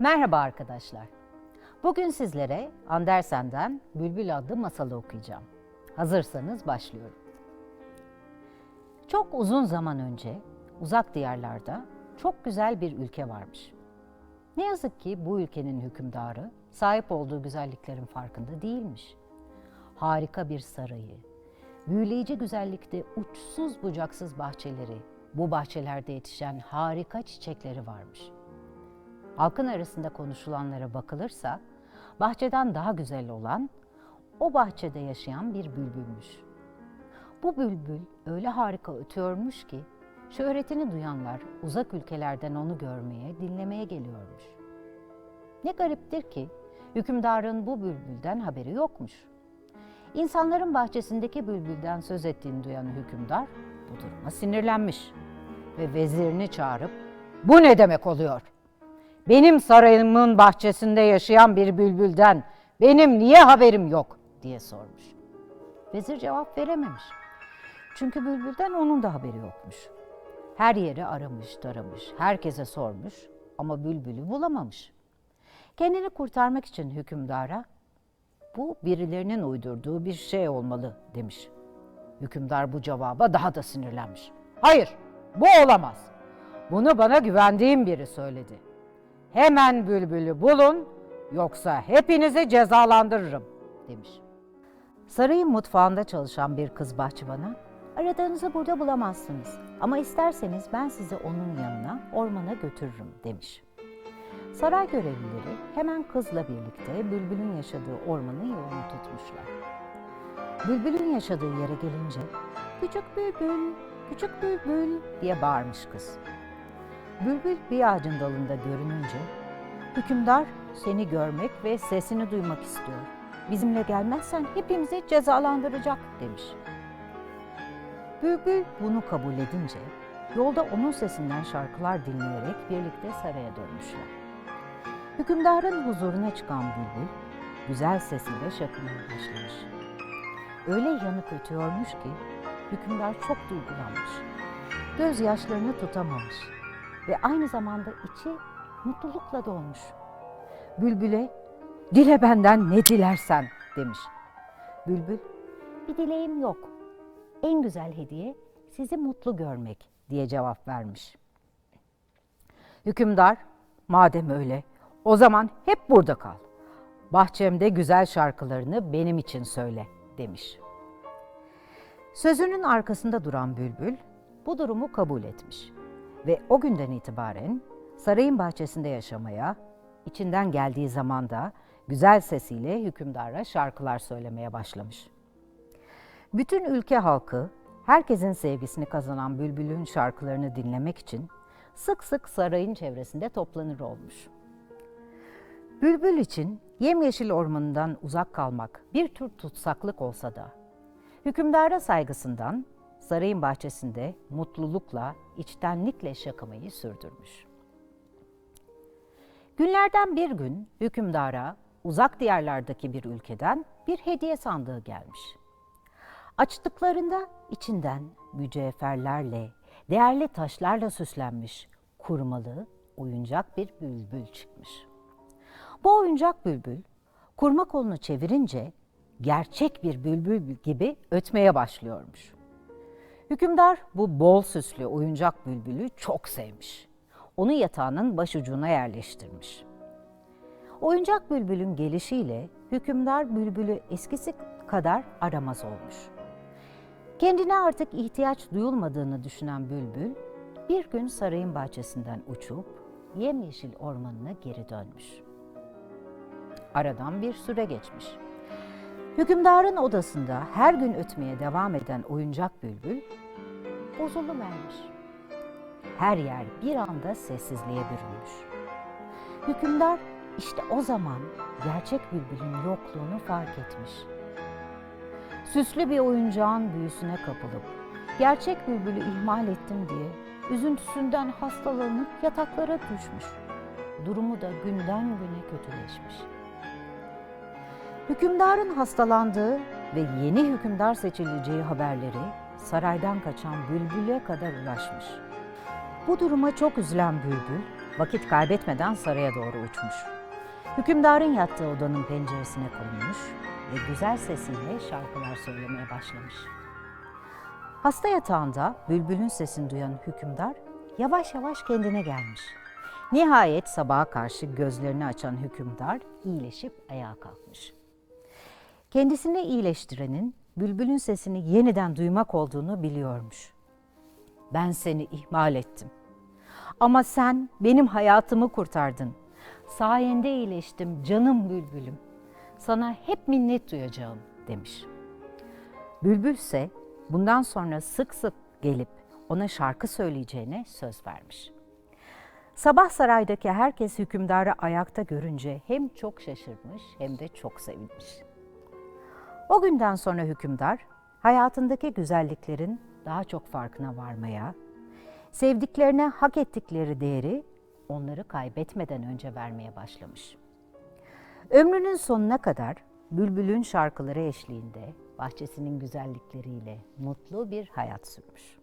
Merhaba arkadaşlar. Bugün sizlere Andersen'den Bülbül adlı masalı okuyacağım. Hazırsanız başlıyorum. Çok uzun zaman önce uzak diyarlarda çok güzel bir ülke varmış. Ne yazık ki bu ülkenin hükümdarı sahip olduğu güzelliklerin farkında değilmiş. Harika bir sarayı, büyüleyici güzellikte uçsuz bucaksız bahçeleri, bu bahçelerde yetişen harika çiçekleri varmış.'' Halkın arasında konuşulanlara bakılırsa bahçeden daha güzel olan o bahçede yaşayan bir bülbülmüş. Bu bülbül öyle harika ötüyormuş ki şöhretini duyanlar uzak ülkelerden onu görmeye, dinlemeye geliyormuş. Ne gariptir ki hükümdarın bu bülbülden haberi yokmuş. İnsanların bahçesindeki bülbülden söz ettiğini duyan hükümdar bu duruma sinirlenmiş ve vezirini çağırıp bu ne demek oluyor? Benim sarayımın bahçesinde yaşayan bir bülbülden benim niye haberim yok diye sormuş. Vezir cevap verememiş. Çünkü bülbülden onun da haberi yokmuş. Her yeri aramış, taramış, herkese sormuş ama bülbülü bulamamış. Kendini kurtarmak için hükümdara bu birilerinin uydurduğu bir şey olmalı demiş. Hükümdar bu cevaba daha da sinirlenmiş. Hayır, bu olamaz. Bunu bana güvendiğim biri söyledi. Hemen bülbülü bulun yoksa hepinizi cezalandırırım demiş. Sarayın mutfağında çalışan bir kız bahçıvana aradığınızı burada bulamazsınız ama isterseniz ben sizi onun yanına ormana götürürüm demiş. Saray görevlileri hemen kızla birlikte bülbülün yaşadığı ormanın yolunu tutmuşlar. Bülbülün yaşadığı yere gelince küçük bülbül, küçük bülbül diye bağırmış kız. Bülbül bir ağacın dalında görününce, hükümdar seni görmek ve sesini duymak istiyor. Bizimle gelmezsen hepimizi cezalandıracak demiş. Bülbül bunu kabul edince, yolda onun sesinden şarkılar dinleyerek birlikte saraya dönmüşler. Hükümdarın huzuruna çıkan bülbül, güzel sesiyle şakımaya başlamış. Öyle yanık ötüyormuş ki, hükümdar çok duygulanmış. Gözyaşlarını tutamamış ve aynı zamanda içi mutlulukla dolmuş. Bülbül'e dile benden ne dilersen demiş. Bülbül bir dileğim yok. En güzel hediye sizi mutlu görmek diye cevap vermiş. Hükümdar madem öyle o zaman hep burada kal. Bahçemde güzel şarkılarını benim için söyle demiş. Sözünün arkasında duran Bülbül bu durumu kabul etmiş ve o günden itibaren sarayın bahçesinde yaşamaya, içinden geldiği zaman da güzel sesiyle hükümdara şarkılar söylemeye başlamış. Bütün ülke halkı herkesin sevgisini kazanan Bülbül'ün şarkılarını dinlemek için sık sık sarayın çevresinde toplanır olmuş. Bülbül için yemyeşil ormanından uzak kalmak bir tür tutsaklık olsa da hükümdara saygısından sarayın bahçesinde mutlulukla, içtenlikle şakamayı sürdürmüş. Günlerden bir gün hükümdara uzak diyarlardaki bir ülkeden bir hediye sandığı gelmiş. Açtıklarında içinden mücevherlerle, değerli taşlarla süslenmiş kurmalı, oyuncak bir bülbül çıkmış. Bu oyuncak bülbül kurma kolunu çevirince gerçek bir bülbül gibi ötmeye başlıyormuş. Hükümdar bu bol süslü oyuncak bülbülü çok sevmiş. Onu yatağının başucuna yerleştirmiş. Oyuncak bülbülün gelişiyle hükümdar bülbülü eskisi kadar aramaz olmuş. Kendine artık ihtiyaç duyulmadığını düşünen bülbül bir gün sarayın bahçesinden uçup yemyeşil ormanına geri dönmüş. Aradan bir süre geçmiş. Hükümdarın odasında her gün ötmeye devam eden oyuncak bülbül bozuluvermiş. Her yer bir anda sessizliğe bürünmüş. Hükümdar işte o zaman gerçek bülbülün yokluğunu fark etmiş. Süslü bir oyuncağın büyüsüne kapılıp gerçek bülbülü ihmal ettim diye üzüntüsünden hastalanıp yataklara düşmüş. Durumu da günden güne kötüleşmiş. Hükümdarın hastalandığı ve yeni hükümdar seçileceği haberleri saraydan kaçan Bülbül'e kadar ulaşmış. Bu duruma çok üzülen Bülbül vakit kaybetmeden saraya doğru uçmuş. Hükümdarın yattığı odanın penceresine konmuş ve güzel sesiyle şarkılar söylemeye başlamış. Hasta yatağında bülbülün sesini duyan hükümdar yavaş yavaş kendine gelmiş. Nihayet sabaha karşı gözlerini açan hükümdar iyileşip ayağa kalkmış. Kendisini iyileştirenin bülbülün sesini yeniden duymak olduğunu biliyormuş. Ben seni ihmal ettim. Ama sen benim hayatımı kurtardın. Sayende iyileştim canım bülbülüm. Sana hep minnet duyacağım demiş. Bülbül ise bundan sonra sık sık gelip ona şarkı söyleyeceğine söz vermiş. Sabah saraydaki herkes hükümdarı ayakta görünce hem çok şaşırmış hem de çok sevinmiş. O günden sonra hükümdar hayatındaki güzelliklerin daha çok farkına varmaya, sevdiklerine hak ettikleri değeri onları kaybetmeden önce vermeye başlamış. Ömrünün sonuna kadar bülbülün şarkıları eşliğinde bahçesinin güzellikleriyle mutlu bir hayat sürmüş.